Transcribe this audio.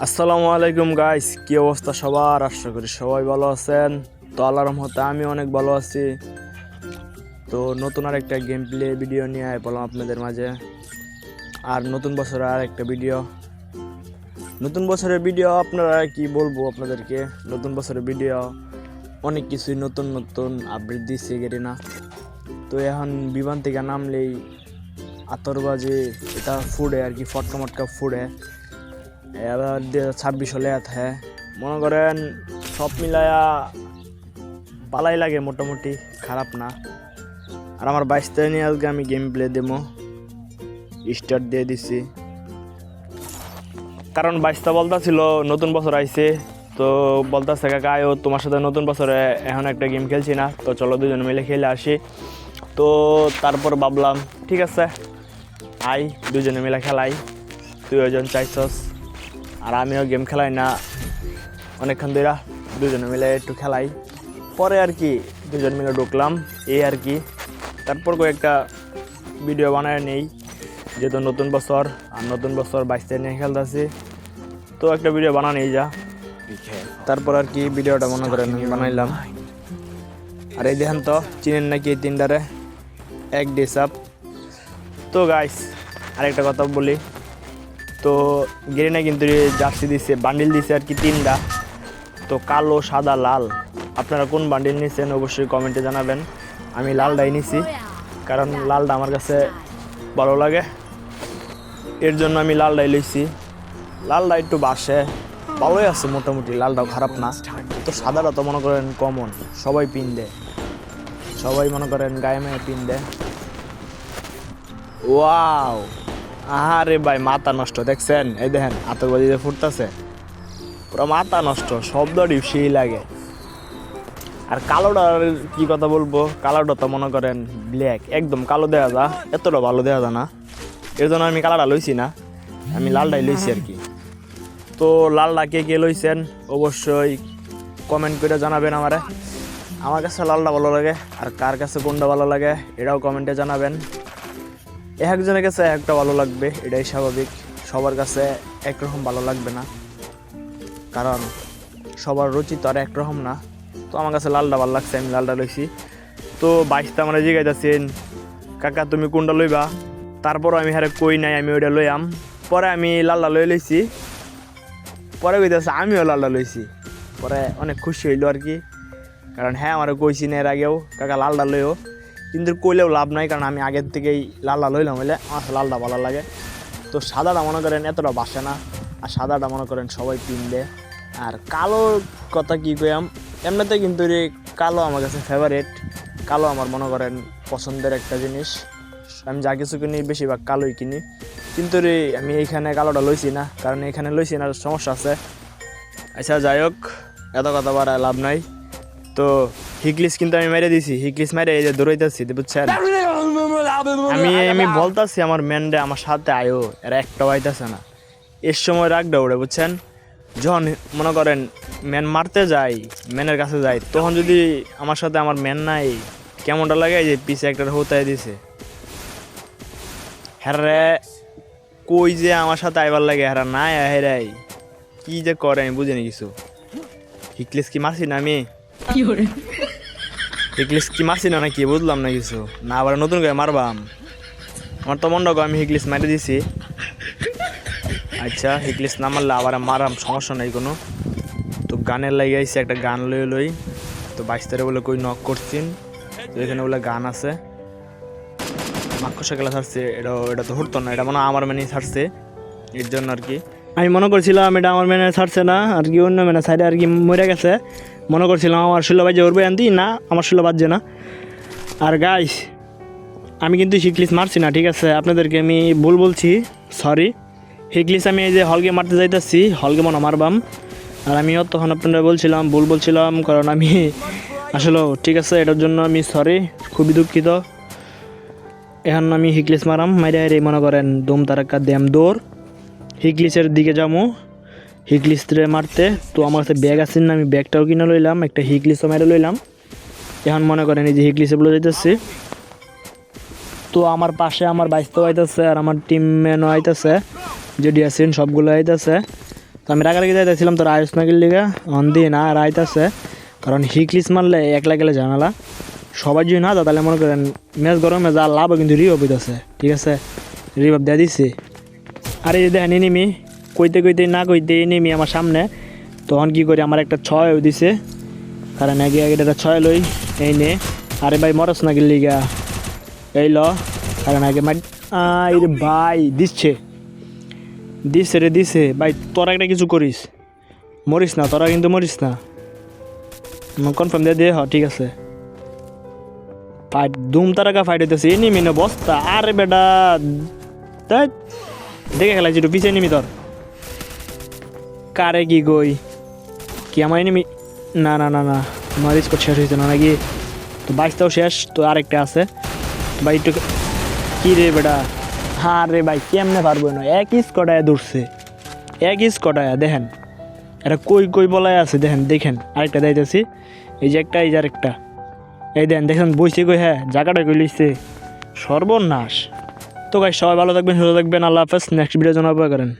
আসসালামু আলাইকুম গাইস কি অবস্থা সবার? আশা করি সবাই ভালো আছেন। তো আল্লাহর রহমতে আমি অনেক ভালো আছি। তো নতুন আর একটা গেম প্লে ভিডিও নিয়ে বললাম আপনাদের মাঝে। আর নতুন বছরের আর একটা ভিডিও নতুন বছরের ভিডিও আপনারা কি বলব আপনাদেরকে? নতুন বছরের ভিডিও অনেক কিছুই নতুন নতুন আপডেট দিচ্ছে গেটি না। তো এখন বিমান থেকে নামলেই আতরবাজি, এটা ফুডে আর কি, ফটকা মটকা ফুডে। এবার ছাব্বিশ হলে আছে মনে করেন, সব মিলায়া পালাই লাগে মোটামুটি, খারাপ না। আর আমার বাইশ তারিখ আজকে আমি গেম প্লে দেবো স্টার্ট দিয়ে দিছি। কারণ বাইশটা বলতা ছিল, নতুন বছর আইছে, তো বলতাছে, কাকা, আয়ো, তোমার সাথে নতুন বছরে এখন একটা গেম খেলছি না, তো চলো দুজনে মিলে খেলে আসি। তো তারপর ভাবলাম, ঠিক আছে আই দুজনে মিলে খেলাই। তুই ওজন চাইছস। আর আমিও গেম খেলাই না। অনেকক্ষণ ধরে দুজনে মিলে একটু খেলাই। পরে আর কি দুজন মিলে ঢুকলাম, এই আর কি। তারপর কয়েকটা ভিডিও বানায় নেই, যেহেতু নতুন বছর, আর নতুন বছর বাইশ তারিখ নিয়ে খেলতেছি। তো একটা ভিডিও বানা নেই যা। তারপর আর কি ভিডিওটা মনে করেন বানাইলাম। আর এই দেখেন তো, চিনেন নাকি এই তিনটারে? এক ডিস আপ তো গাইস আরেকটা কথা বলি। তো গেরিনা কিন্তু জার্সি দিছে বান্ডিল দিছে আর কি তিনটা। তো কালো, সাদা, লাল। আপনারা কোন বান্ডিল নিছেন অবশ্যই কমেন্টে জানাবেন। আমি লালটাই নিছি, কারণ লালটা আমার কাছে ভালো লাগে। এর জন্য আমি লালটাই লইছি। লালটা একটু বাসে। ভালোই আছে মোটামুটি, লালটাও খারাপ না। তো সাদাটা তো মনে করেন কমন সবাই পিন সবাই মনে করেন গায়ে মায়ে পিন দেয় ওয়াও আরে ভাই, মাথা নষ্ট, দেখছেন? এই দেখেন আতঙ্কবাদী যে ফুটতেছে। পুরো মাথা নষ্ট শব্দটি সেই লাগে। আর কালোটার কি কথা বলব? কালোটা তো মনে করেন ব্ল্যাক একদম কালো দেওয়া যা, এতটা ভালো দেওয়া যা না। এর জন্য আমি কালারটা লইছি না, আমি লালটাই লইছি আর কি। তো লালটা কে কে লইছেন? অবশ্যই কমেন্ট করে জানাবেন আমারে। আমার কাছে লালটা ভালো লাগে, আর কার কাছে কোনটা ভালো লাগে, এটাও কমেন্টে জানাবেন। একজনের কাছে একটা ভালো লাগবে, এটাই স্বাভাবিক। সবার কাছে একরকম ভালো লাগবে না। কারণ সবার রুচি তো আর একরকম না। তো আমার কাছে লালটা ভালো লাগছে, আমি লালটা লইছি। তো বাইশটা আমরা জিগাইতেছেন কাকা, তুমি কোনটা লইবা? তারপরও আমি হারে কই নাই, আমি ওইটা লইয়াম। পরে আমি লালটা লই লইছি। পরে কইতেছে আমিও লালটা লইছি। পরে অনেক খুশি হইল আর কি। কারণ হ্যাঁ আমার কইছি না এর আগেও, কাকা লালটা লইও। কিন্তু কইলেও লাভ নাই, কারণ আমি আগের থেকেই লালটা লইলাম, হইলে আমার লালটা ভালো লাগে। তো সাদাটা মনে করেন এতটা বাসে না, আর সাদাটা মনে করেন সবাই কিনবে আর কালো কথা কি কইয়াম, এমনিতে কিন্তু রে কালো আমার কাছে ফেভারিট কালো আমার মনে করেন পছন্দের একটা জিনিস। আমি যা কিছু কিনি, বেশিরভাগ কালোই কিনি। কিন্তু রে, আমি এইখানে কালোটা লইছি না, কারণ এখানে লইছি না, সমস্যা আছে। আচ্ছা যাই হোক, এত কথা বাড়ায় লাভ নাই। তো হিকলিস কিন্তু আমি মেরে দিছি হিকলিস মেরে এই যে দৌড়াইতেছি বুঝছেন? আমি আমি বলতাছি আমার ম্যানডে আমার সাথে আয়ো এরা একটা আইতাছে না। এর সময় রাগ দৌড়ে বুঝছেন? যখন মনে করেন ম্যান মারতে যাই ম্যানের কাছে যাই তখন যদি আমার সাথে আমার ম্যান নাই কেমনটা লাগে যে পিছে একটা হতায় দিছে? হ্যারে কই যে আমার সাথে আইবার লাগে? হ্যারা নাই হেরাই কি যে করে আমি বুঝিনি কিছু। হিকলিস কি মারছি না আমি? হিকলিস কি মারছি না নাকি? বুঝলাম না কিছু। না, আবার নতুন করে মারবাম। আমার তো মনে আমি হিগলিস মারি দিছি। আচ্ছা হিকলিস না মারলে আবার মারাম সমস্যা নেই কোনো। তো গানের লাগে আইসি একটা গান লই লই। তো বাইশ তারিখ বলে কই নক করছেন। তো এখানে বলে গান আছে। মাক্ষসা খেলা ছাড়ছে এটা এটা তো হতো না, এটা মনে আমার মানে ছাড়ছে। এর জন্য আর কি। আমি মনে করছিলাম এটা আমার মেনে ছাড়ছে না, আর কি অন্য মেনে সাইডে আর কি মরে গেছে। মনে করছিলাম আমার ষোলো বাজে উঠবে আনতি, না, আমার ষোলো বাজছে না। আর গাইস আমি কিন্তু হিকলিস মারছি না, ঠিক আছে? আপনাদেরকে আমি ভুল বলছি সরি হিকলিস আমি এই যে হলকে মারতে যাইতেছি হলকে মনে মারবাম। আর আমিও তখন আপনারা বলছিলাম, ভুল বলছিলাম, কারণ আমি আসলে ঠিক আছে, এটার জন্য আমি সরি খুবই দুঃখিত। এখন আমি হিকলিস মারাম, মাইরে মনে করেন, দম তারাক্কা দ্যাম দৌড়। হিকলিসের দিকে যাব হিকলিসরে মারতে। তো আমার কাছে ব্যাগ আছে না, আমি ব্যাগটাও কিনে লইলাম, একটা হিকলিসও মেরে লইলাম। এখন মনে করেন এই যে হিকলিসে বলে যাইতেছে তো আমার পাশে আমার বাইশতেও আইতেছে আর আমার টিম ম্যানও আইতেছে যেটি আছেন সবগুলো আইতেছে। তো আমি রাগারাগি যাইতেছিলাম তোর আয়ুষ নাগির লিগে অন দিয়ে না রাইত আছে কারণ হিকলিস মারলে একলা গেলে জানালা সবাই যদি না তাহলে মনে করেন ম্যাচ গরমে যা লাভ কিন্তু রিভাব হইতেছে, ঠিক আছে? রিভাব দিয়ে দিছি। আরে এই দেখেন এনিমি কইতে কইতে না কইতে এনিমি আমার সামনে। তখন কি করি, আমার একটা ছয় দিছে। কারণ আগে আগে একটা ছয় লই, এই নে। আরে ভাই, মরস না গেলি গা। এই ল। কারণ আগে মাই রে ভাই, দিচ্ছে। দিছে রে, দিছে। ভাই, তোরা একটা কিছু করিস। মরিস না, তোরা কিন্তু মরিস না। কনফার্ম দিয়ে দিয়ে হ, ঠিক আছে। ফাইট দুম তারাকা ফাইট হইতেছে। এনিমি না বস্তা। আরে বেটা ধ্যাৎ। দেখে খেলাইছি একটু পিছিয়ে নিমি তোর। কারে কি গই কি আমার এনিমি না না না না, আমার স্কোর শেষ হয়েছে না নাকি? তো বাইশটাও শেষ, তো আরেকটা আছে। ভাই, একটু কি রে বেটা? হ্যাঁ রে ভাই, কেমনে পারব না? এক স্কটায় দৌড়ছে এক স্কটায় দেখেন। এটা কই কই বলাই আছে, দেখেন দেখেন। আরেকটা দিতেছি এই যে একটা, এই যে আরেকটা। এই দেন, দেখেন, বইছে কই হ্যাঁ জায়গাটা কই লিখছে সর্বনাশ। তো গাই সবাই ভালো থাকবেন সুস্থ থাকবেন আল্লাহ হাফেজ। নেক্সট ভিডিও জানাব করেন